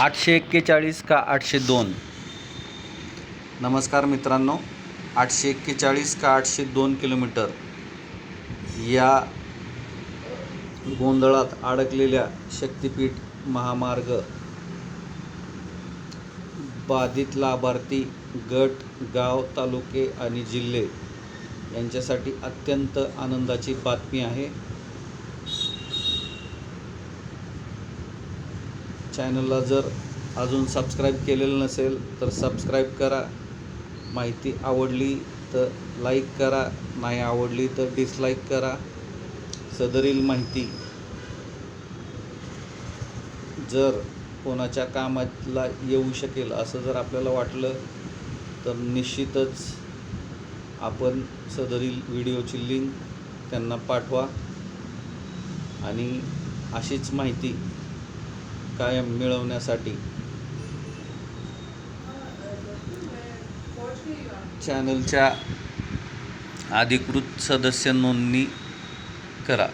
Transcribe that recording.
आठशे एक्केचाळीस का आठशे दोन? नमस्कार मित्रांनो आठशे एक्केचाळीस का आठशे दोन किलोमीटर या गोंधळात अडकलेल्या शक्तिपीठ महामार्ग बाधित लाभार्थी गट गाव तालुके आणि जिल्हे यांच्यासाठी अत्यंत आनंदाची बातमी आहे. चॅनलला जर अजून सबस्क्राईब केलेलं नसेल तर सबस्क्राईब करा. माहिती आवडली तर लाईक करा. नाही आवडली तर डिसलाईक करा. सदरील माहिती. जर कोणाच्या कामाला येऊ शकेल असं जर आपल्याला वाटलं तर निश्चितच आपण सदरील व्हिडिओची लिंक त्यांना पाठवा. आणि अशीच माहिती कायम मिळवण्यासाठी. चॅनलच्या अधिकृत सदस्य नोंदणी करा.